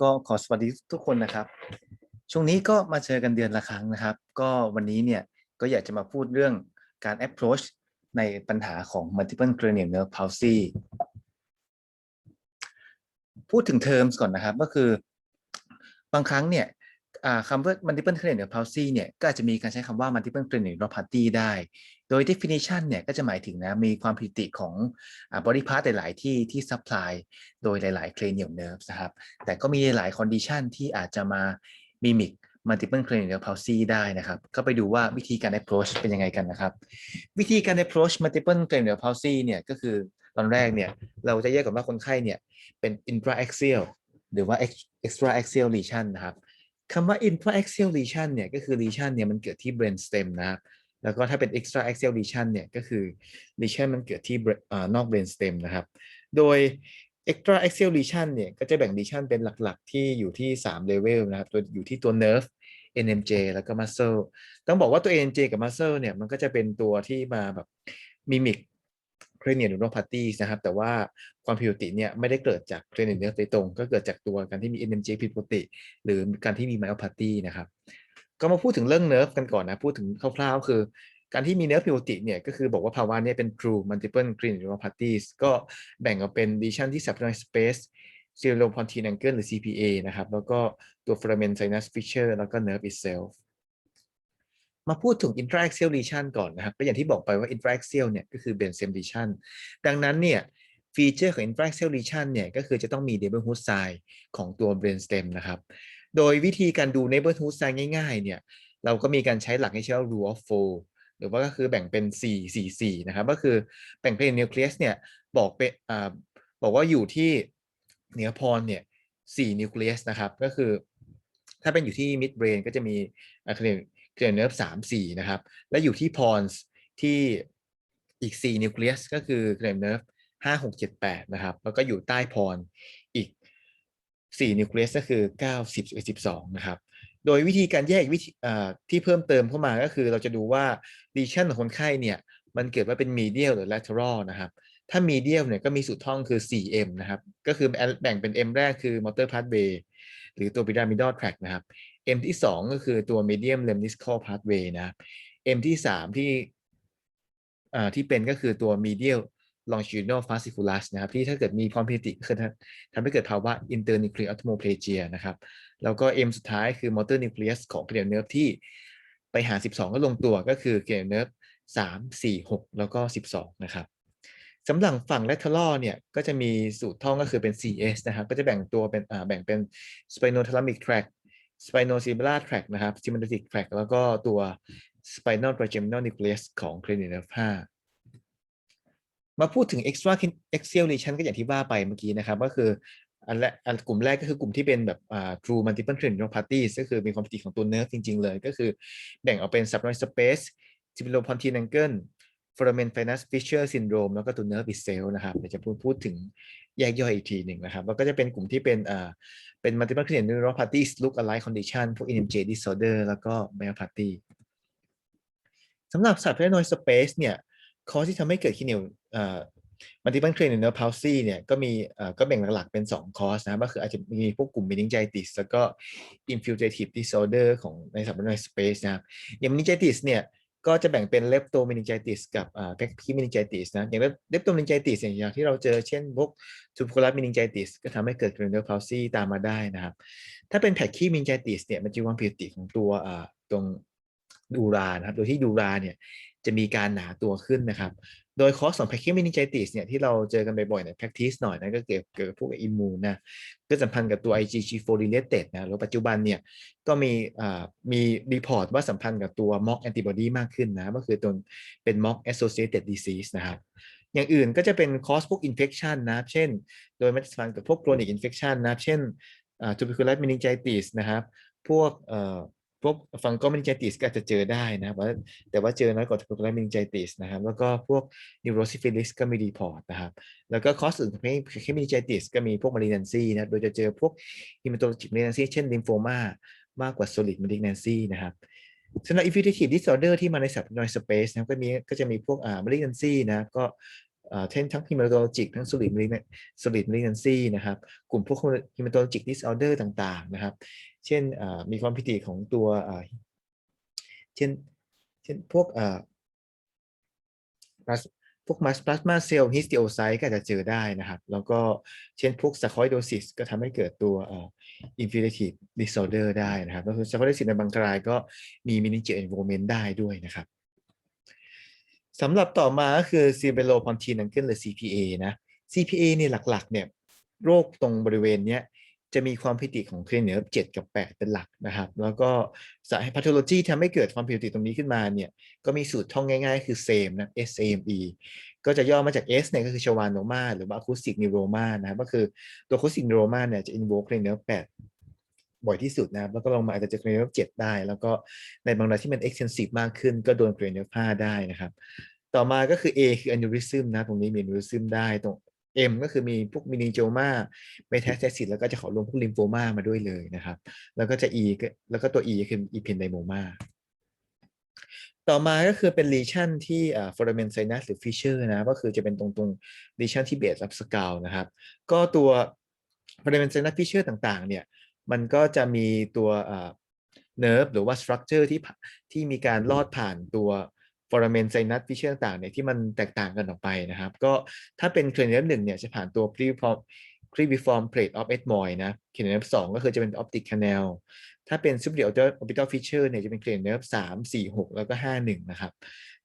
ก็ขอสวัสดีทุกคนนะครับ ช่วงนี้ก็มาเจอกันเดือนละครั้งนะครับ ก็วันนี้เนี่ยก็อยากจะมาพูดเรื่องการ approach ในปัญหาของ multiple cranial nerve palsy พูดถึง terms ก่อนนะครับ ก็คือบางครั้งเนี่ย คำว่า multiple claim หรือ palsy เนี่ยก็อาจจะมีการใช้คำว่า multiple claim หรือ property ได้ โดย definition เนี่ยก็จะหมายถึงนะมีความผิดติของบริพาร์ตหลาย ๆ ที่ที่ supply โดยหลาย ๆ cranial nerves นะครับแต่ก็มีหลาย condition ที่อาจจะมา mimic multiple claim หรือ palsy ได้นะครับ ก็ไปดูว่าวิธีการ approach เป็นยังไงกันนะครับ วิธีการ approach multiple claim หรือ palsy เนี่ยก็คือตอนแรกเนี่ยเราจะแยกก่อนว่าคนไข้เนี่ยเป็น intra axial หรือว่า extra axial lesion นะครับ คำว่า intraaxial lesion เนี่ยก็คือ lesion เนี่ยมันเกิดที่ brain stem นะครับแล้วก็ถ้าเป็น extraaxial lesion เนี่ยก็คือ lesion มันเกิดที่นอก brain stem นะครับ โดย extraaxial lesion เนี่ยก็จะแบ่ง lesion เป็นหลักๆ ที่อยู่ที่ 3 level นะครับตัวอยู่ที่ตัว nerve NMJ แล้วก็ muscle ต้องบอกว่าตัว NMJ กับ muscle เนี่ยมันก็จะเป็นตัวที่มาแบบ mimic cranial neuropathy นะครับ แต่ว่าความผิดปกติเนี่ยไม่ได้เกิดจาก cranial nerve โดยตรง ก็เกิดจากตัวการที่มี NMJ ผิดปกติ หรือการที่มี myopathy นะครับ ก็มาพูดถึงเรื่อง nerve กันก่อนนะ พูดถึงคร่าวๆ คือการที่มีเนื้อผิวปกติเนี่ยก็คือบอกว่าภาวะนี้เป็น true multiple cranial neuropathies ก็แบ่งออกเป็น lesion ที่ subpyramidal space cerebropontine angle หรือ CPA นะครับ แล้วก็ตัว foramen sinus fissure แล้วก็ nerve itself มาพูดถึง intraaxial lesion ก่อนนะครับก็อย่างที่บอกไปว่า i n t r a x i a l เนี่ยก็คือ brain stem lesion ดังนั้นเนี่ยฟีเจอร์ของ intraaxial lesion เนี่ยก็คือจะต้องมี neighborhood size ของตัว brain stem นะครับ โดยวิธีการดู neighborhood size ง่ายๆเนี่ยเราก็มีการใช้หลักที่ชื่อว่า rule of four หรือว่าก็คือแบ่งเป็น 4 4 4 นะครับ ก็คือแบ่งเป็น nucleus เนี่ยบอกเป็นอ่าบอกว่าอยู่ที่เหนือพรเนี่ย4 nucleus นะครับ ก็คือ ถ้าเป็นอยู่ที่ mid brain ก็จะมีอ่า cranial cranial nerve 3 4นะครับ และอยู่ที่ pons ที่อีก4 nucleus ก็คือ cranial nerve 5 6 7 8นะครับ แล้วก็อยู่ใต้พรอีก4 nucleus ก็คือ9 10 11 12นะครับ โดยวิธีการแยกวิธีที่เพิ่มเติมเข้ามาก็คือเราจะดูว่า lesion ของคนไข้เนี่ย มันเกิดว่าเป็น medial หรือ lateral นะครับ ถ้า medial เนี่ยก็มีสูตรท่องคือ 4M นะครับ ก็คือแบ่งเป็น M แรกคือ motor pathway หรือตัว pyramidal tract นะครับ M ที่2ก็คือตัว medium lemniscal pathway นะ M ที่3ที่อ่าที่เป็นก็คือตัว medial longitudinal fasciculus นะครับ ที่ถ้าเกิดมีความผิดปกติคือทำให้เกิดภาวะ internuclear ophthalmoplegia นะครับ แล้วก็ M สุดท้ายคือ motor nucleus ของ cranial nerve ที่ไปหา 12 ก็ลงตัวก็คือ cranial nerve 3 4 6 แล้วก็ 12 นะครับสำหรับฝั่ง lateral เนี่ย ก็จะมีสูตรท่องก็คือเป็น CS นะครับ ก็จะแบ่งตัวเป็นอ่าแบ่งเป็น spinothalamic tract spinocerebellar tract นะครับ sympathetic tract แล้วก็ตัว spinal trigeminal nucleus ของ cranial nerve 5มาพูดถึง extra axial lesion ก็อย่างที่ว่าไปเมื่อกี้นะครับ ก็คืออันแรกอันกลุ่มแรกก็คือกลุ่มที่เป็นแบบอ่า true multiple cranial neuropathies ก็คือมีความผิดปกติของตัวเนิร์ฟจริง ๆ เลย ก็คือแบ่งออกเป็น subnoid space cerebropontine angle foramen sinus fissure syndrome แล้วก็ตัว nerve itself นะครับเดี๋ยวจะพูดพูดถึง แยกย่อยอีกทีหนึ่งนะครับแล้วก็จะเป็นกลุ่มที่เป็นอ่าเป็น multiple cranial neuropathies look alike condition พวก NMJ disorder แล้วก็ myopathy สำหรับ subnoid space เนี่ยคอที่ทำให้เกิด cranial อ่า multiple cranial nerve palsy เนี่ยก็มีเอ่อก็แบ่งหลักๆเป็น 2 คอร์สนะก็คืออาจจะมีพวกกลุ่ม meningitis แล้วก็ infiltrative disorder ของใน subnoid space นะครับอย่าง meningitis เนี่ย ก็จะแบ่งเป็นเลปโตมินิจติสกับอ่า pachymeningitis นะอย่างเลปโตมินิจติสอย่างที่เราเจอเช่นพวกทูโคลัสมินิจติสก็ทำให้เกิดเรนเดอร์ฟาซีตามมาได้นะครับ ถ้าเป็นแพคทีมินิจิติสเนี่ยมันจะมีความผิดปกติของตัวอ่าตรงดูรานะครับโดยที่ดูราเนี่ย จะมีการหนาตัวขึ้นนะครับ โดยคอสของ pachymeningitis เนี่ยที่เราเจอกันบ่อยๆใน practice หน่อยนะก็เกี่ยวกับพวกอิมมูนนะก็สัมพันธ์กับตัว IgG4 related นะแล้วปัจจุบันเนี่ยก็มีมีรีพอร์ตว่าสัมพันธ์กับตัว mock antibody มากขึ้นนะก็คือตัวเป็น mock associated disease นะครับอย่างอื่นก็จะเป็นคอสพวก infection นะ เช่น โดยมันสัมพันธ์กับพวก chronic infection นะ เช่นอ่า tubercular meningitis นะครับ พวก พวกฟังก็มินไจติสก็อาจจะเจอได้นะว่าแต่ว่าเจอน้อยกว่าทุกแรกมินไจติสนะครับ แล้วก็พวกนิวโรซิฟิลิสก็มีรีพอร์ตนะครับ แล้วก็คอสอื่นของเคมินไจติสก็มีพวกมารีนันซีนะโดยจะเจอพวกฮิมโตจิกมารีนันซีเช่นลิมโฟมามากกว่าโซลิดมารีนันซีนะครับสำหรับ infinitive disorder ที่มาในสับ noise space นะก็มีก็จะมีพวกอ่ามารีนันซีนะก็ เช่นทั้ง hematologic ทั้ง solid malignancy นะครับ กลุ่มพวก hematologic disorder ต่างๆ นะครับ เช่นมีความผิดปกติของตัวเช่น เช่นพวกพวกมัสพลาสมาเซลล์ฮิสติโอไซต์ก็จะเจอได้นะครับ แล้วก็เช่นพวกสคอยโดซิสก็ทำให้เกิดตัวอินฟิเลทีฟดิสออเดอร์ได้นะครับแล้วสคอยโดซิสในบางรายก็มีมินิเจอร์เอนโวเมนต์ได้ด้วยนะครับ สำหรับต่อมาก็คือ cerebellopontine uncle หรือ CPA นะ CPA เนี่ยหลักๆเนี่ยโรคตรงบริเวณเนี้ยจะมีความผิดปกติของ cranial 7กับ 8 เป็นหลักนะครับ แล้วก็สาเหตุ pathology ทำให้เกิดความผิดปกติตรงนี้ขึ้นมาเนี่ยก็มีสูตรท่องง่ายๆ คือ SAME นะ SAME ก็จะย่อมาจาก S เนี่ยก็คือชวานโนมาหรือว่า acoustic neuroma นะครับก็คือตัว acoustic neuroma เนี่ยจะ invoke cranial 8 บ่อยที่สุดนะครับ แล้วก็ลงมาอาจจะเจอ cranial 7ได้ แล้วก็ในบางรายที่มัน extensive มากขึ้น ก็โดน cranial 5ได้นะครับ ต่อมาก็คือ A คือ aneurysm นะ ตรงนี้มี aneurysm ได้ตรง M ก็คือมีพวก meningioma metastasis แล้วก็จะขอรวมพวก lymphoma มาด้วยเลยนะครับ แล้วก็จะ E ก็แล้วก็ตัว E ก็คือ ependymoma ต่อมาก็คือเป็น lesion ที่อ่า foramen sinus หรือ fissure นะ ก็คือจะเป็นตรงตรง lesion ที่ base of skull นะครับ ก็ตัว foramen sinus fissure ต่างๆ เนี่ย มันก็จะมีตัวเนิร์ฟหรือว่าสตรัคเจอร์ที่ที่มีการลอดผ่านตัวฟอร์เมนไซนัสฟิเชอร์ต่างๆเนี่ยที่มันแตกต่างกันออกไปนะครับ ก็ถ้าเป็นเครเนียมหนึ่งเนี่ยจะผ่านตัวครีฟอร์มครีบิฟอร์มเพลทออฟเอ็ดมอยนะเครเนียมสองก็คือจะเป็นออปติกแคนลถ้าเป็นซูเปอร์เดียลออร์ติทัลฟิเชอร์เนี่ยจะเป็นเครเนียมสามสี่หกแล้วก็ห้าหนึ่งนะครับ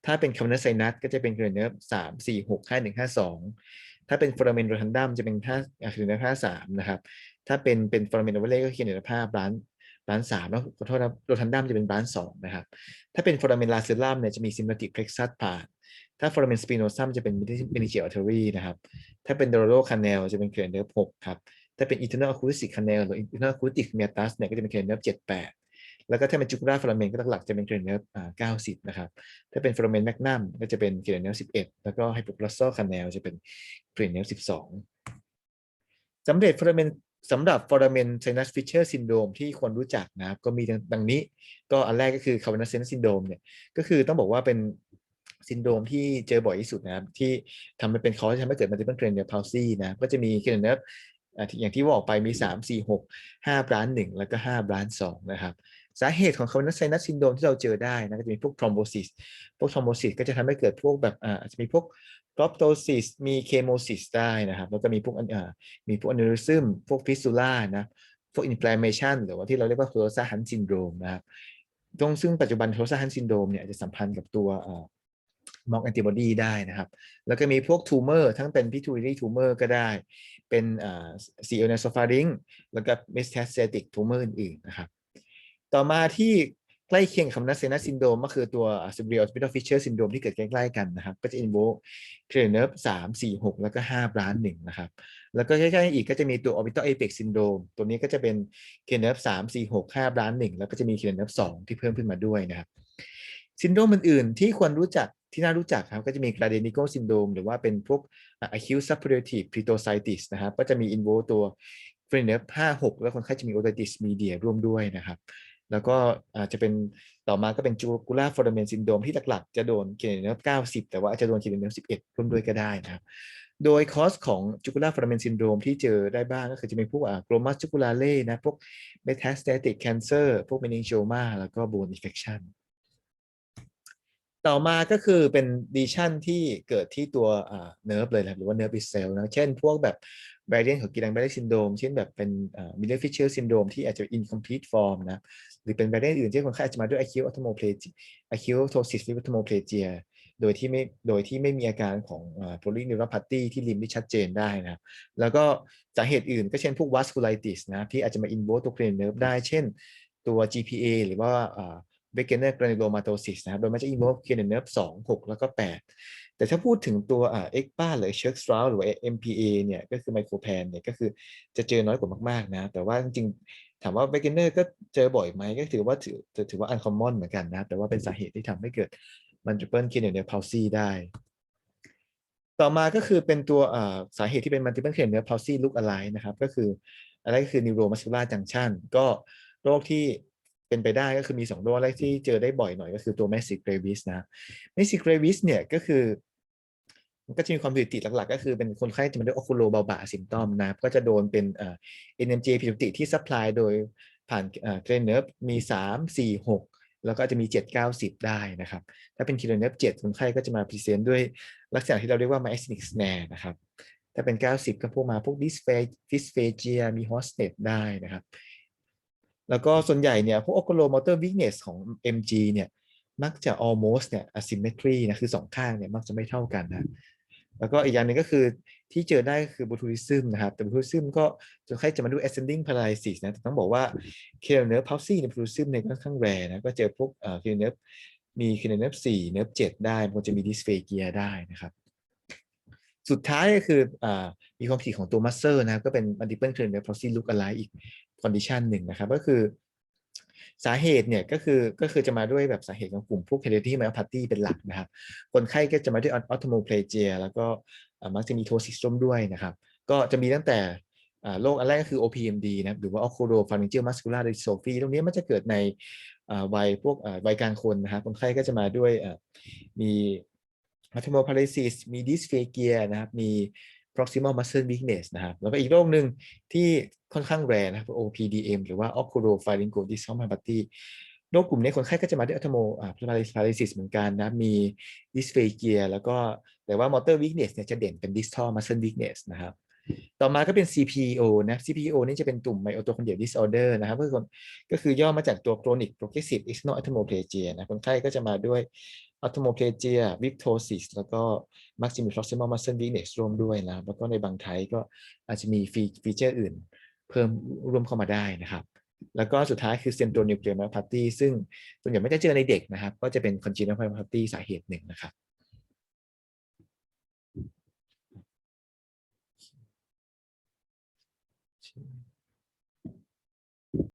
ถ้าเป็นคาร์เนสไซนัสก็จะเป็นเครเนียมสามสี่หกห้าหนึ่งห้าสองถ้าเป็นฟอร์เมนโรทันดัมจะเป็นห้าเครเนียมห้าสามนะครับ ถ้าเป็นเป็นฟอร์มินอเว์เล่ก็เขีเนในภาพร้านร้านสามแล้วขอโทษนะโรทันดัมจะเป็นร้านสองนะครับ ถ้าเป็นฟอร์มินลาซิลัมเนี่ยจะมีซิมบติกเพล็กซัสผ่านถ้าฟอร์มินสปีโนซัมจะเป็นมินิเชียอัลเทอรี่นะครับ ถ้าเป็นโดโรโลคานเนลจะเป็นเกรนเนอร์หกครับ ถ้าเป็นอีเทอร์นอลคูสิกคานเนลหรืออีเทอร์นอลคูติกเมียตัสเนี่ยก็จะเป็นเกรนเนอร์เจ็ดแปดแล้วก็ถ้าเป็นจุกราฟลาเมนก็หลักๆจะเป็นเกรนเนอร์เก้าสิบนะครับ ถ้าเป็นฟลาเมนแมกนัมก็จะเป็นเกรนเนอร์สิบเอ็ดแล้วก็ไฮโปคลอสโซคาเนลจะเป็นเกรนเนอร์สิบสองสำเร็จฟลาเมน สำหรับ foramen sinus fissure syndrome ที่ควรรู้จักนะครับ ก็มีดังนี้ ก็อันแรกก็คือ cavernous sinus syndrome เนี่ย ก็คือต้องบอกว่าเป็นซินโดรมที่เจอบ่อยที่สุดนะครับ ที่ทำให้เป็นคอที่ทำให้เกิด multiple cranial palsy นะ ก็จะมี cranial อ่าที่อย่างที่บอกไปมี 3 4 6 5ล้าน1 แล้วก็5ล้าน2นะครับ สาเหตุของคาร์บอนไซนัสซินโดมที่เราเจอได้นะก็จะมีพวกทรอมโบซิสพวกทรอมโบซิสก็จะทำให้เกิดพวกแบบอาจจะมีพวกกรอปโตซิสมีเคโมซิสได้นะครับแล้วก็มีพวกอ่ามีพวกอนูริซึมพวกฟิสซูล่านะพวกอินฟลามเมชันหรือว่าที่เราเรียกว่าโคโรซาฮันซินโดรมนะครับตรงซึ่งปัจจุบันโคโรซาฮันซินโดรมเนี่ยจะสัมพันธ์กับตัวมอกแอนติบอดีได้นะครับ แล้วก็มีพวกทูเมอร์ทั้งเป็นพิทูรีทูเมอร์ก็ได้ เป็นซีเอลเนโซฟาริงแล้วก็มิสเทสเซติกทูเมอร์อื่นๆนะครับ ต่อมาที่ใกล้เคียงคำนัสเซนัสซินโดมก็คือตัว s u b r ออส p i t a l ฟิชเชอร์ซินโดมที่เกิดใกล้ๆกันนะครับ ก็จะ involve clearnerve สามสี่หกแล้วก็ห้าบล้านหนึ่งนะครับ แล้วก็ใกล้ๆอีกก็จะมีตัวออสเปอร์เอปิกซินโดมตัวนี้ก็จะเป็นเคลเนอร์3 4สามสี่หกห้าบล้านหนึ่งแล้วก็จะมีเคลเนอร์2สองที่เพิ่มขึ้นมาด้วยนะครับซินโดมอื่นๆ ที่ควรรู้จักที่น่ารู้จักครับ ก็จะมีกราเดนิโกซินโดมหรือว่าเป็นพวก acute suppurative precocitis นะครับ ก็จะมีอินโวตัว c l i n e r 5 6 แล้วคนไข้จะมี otitis media ร่วมด้วยนะครับ แล้วก็อาจจะเป็นต่อมาก็เป็นจูกูล่าฟอร์เมนซินโดมที่หลักๆ จะโดนเกณฑ์เนื้สิบแต่ว่าจะโดนเกณฑ์เนื้อ็ดร่วมด้วยก็ได้นะครับ โดยคอสของจูกูล่าฟอร์เมนซินโดมที่เจอได้บ้างก็คือจะเป็นพวกอะกลมัสจูกูลาเล่นะพวกเมตาสเตติกแคนเซอร์พวกเมนิงโชมาแล้วก็บูนอิเฟคชันต่อมาก็คือเป็นดีชั่นที่เกิดที่ตัวเนิร์ฟเลยแหละหรือว่าเนิร์ฟอิเซลนะเช่นพวกแบบ variant ของ Guillain-Barré syndrome เช่นแบบเป็นอ่า Miller Fisher syndrome ที่อาจจะ incomplete form นะหรือเป็น variant อื่นที่คนไข้อาจจะมาด้วย acute ophthalmoplegia acute ptosis ophthalmoplegia โดยที่ไม่โดยที่ไม่มีอาการของอ่า polyneuropathy ที่ริมที่ชัดเจนได้นะครับแล้วก็สาเหตุอื่นก็เช่นพวก vasculitis นะครับที่อาจจะมา involve ตัว cranial nerve ได้เช่นตัว GPA หรือว่า อ่า Wegener granulomatosis นะครับ โดยมันจะ involve cranial nerve 2 6แล้วก็8แต่ถ้าพูดถึงตัวเอ่า ECPA หรือ c h e r k s t r a u หรือ MPA เนี่ย ก็คือ micropan เนี่ย ก็คือจะเจอน้อยกว่ามากๆนะ แต่ว่าจริงๆ ถามว่า Wegener ก็เจอบ่อยไหมก็ถือว่าถือถือว่า uncommon เหมือนกันนะ แต่ว่าเป็นสาเหตุที่ทำให้เกิด multiple cranial palsy ได้ต่อมาก็คือเป็นตัวสาเหตุที่เป็น multiple cranial palsy look alike นะครับ ก็คืออะไรก็คือ neuromuscular junction ก็โรคที่ เป็นไปได้ก็คือมี2โรคแรกที่เจอได้บ่อยหน่อยก็คือตัว massive gravis นะ massive gravis เนี่ยก็คือมันก็จะมีความผิดปกติหลักๆ ก็คือเป็นคนไข้จะมาด้วยออคูโลเบาบาซิมตอมนะก็จะโดนเป็นเอ่อ NMJ ผิดปกติที่ซัพพลายโดยผ่านเอ่อเทรนเนอร์มี3 4 6แล้วก็จะมี7 9 10ได้นะครับ ถ้าเป็นคีโนเนฟ7คนไข้ก็จะมาพรีเซนต์ด้วยลักษณะที่เราเรียกว่า myasthenic snare นะครับถ้าเป็น 90 ก็พวกมาพวก dysphagia มี hostnet ได้นะครับ แล้วก็ส่วนใหญ่เนี่ยพวก oculomotor weakness ของ MG เนี่ยมักจะ almost เนี่ย asymmetry นะคือสองข้างเนี่ยมักจะไม่เท่ากันนะแล้วก็อีกอย่างหนึ่งก็คือที่เจอได้ก็คือ botulism นะครับ แต่ botulism ก็คนไข้จะมาดู ascending paralysis นะแต่ต้องบอกว่า cranial nerve palsy ใน botulism เนี่ยค่อนข้างแรนะก็เจอพวกเอ่อ cranial nerve มี cranial nerve 4 nerve 7 ได้มันจะมี dysphagia ได้นะครับ สุดท้ายก็คืออามีความผิดของตัว muscle นะครับ ก็เป็น multiple cranial nerve palsy look alike อีก condition หนึ่งนะครับ ก็คือ สาเหตุเนี่ยก็คือก็คือจะมาด้วยแบบสาเหตุของกลุ่มพวก hereditary myopathy เป็นหลักนะครับ คนไข้ก็จะมาด้วย ophthalmoplegia แล้วก็มักจะมีโทซิสร่วมด้วยนะครับ ก็จะมีตั้งแต่โรคอันแรกก็คือ OPMD นะครับ หรือว่า oculopharyngeal muscular dystrophy ตรงนี้มันจะเกิดในวัยพวกวัยกลางคนนะครับ คนไข้ก็จะมาด้วยมี optimal paralysis มี dysphagia นะครับ มี proximal muscle weakness นะครับแล้วก็อีกโรคหนึ่งที่ค่อนข้างแรงนะครับ OPDM หรือว่า oculopharyngeal dysphagia โรคกลุ่มนี้คนไข้ก็จะมาด้วยอัตโมพาลาลิซิสเหมือนกันนะ มีดิสเฟเกียแล้วก็แต่ว่ามอเตอร์วิกเนสเนี่ยจะเด่นเป็นดิสทอมัสเซิลวิกเนสนะครับ ต่อมาก็เป็น CPO นะ CPO นี่จะเป็นตุ่มไมโอโตคอนเดรียดิสออเดอร์นะครับก็คือย่อมาจากตัว chronic progressive external a t o m o p l a s i a นะคนไข้ก็จะมาด้วย อัตโมเพเจียวิกโทซิสแล้วก็มักจะมี proximal muscle weakness ร่วมด้วยนะครับแล้วก็ในบางไทยก็อาจจะมีฟีเจอร์อื่น เพิ่มร่วมเข้ามาได้นะครับ แล้วก็สุดท้ายคือเซนโดนิวเคลียร์มาพาร์ตี้ซึ่งส่วนใหญ่ไม่ได้เจอในเด็กนะครับ ก็จะเป็น congenital myopathy สาเหตุหนึ่งนะครับ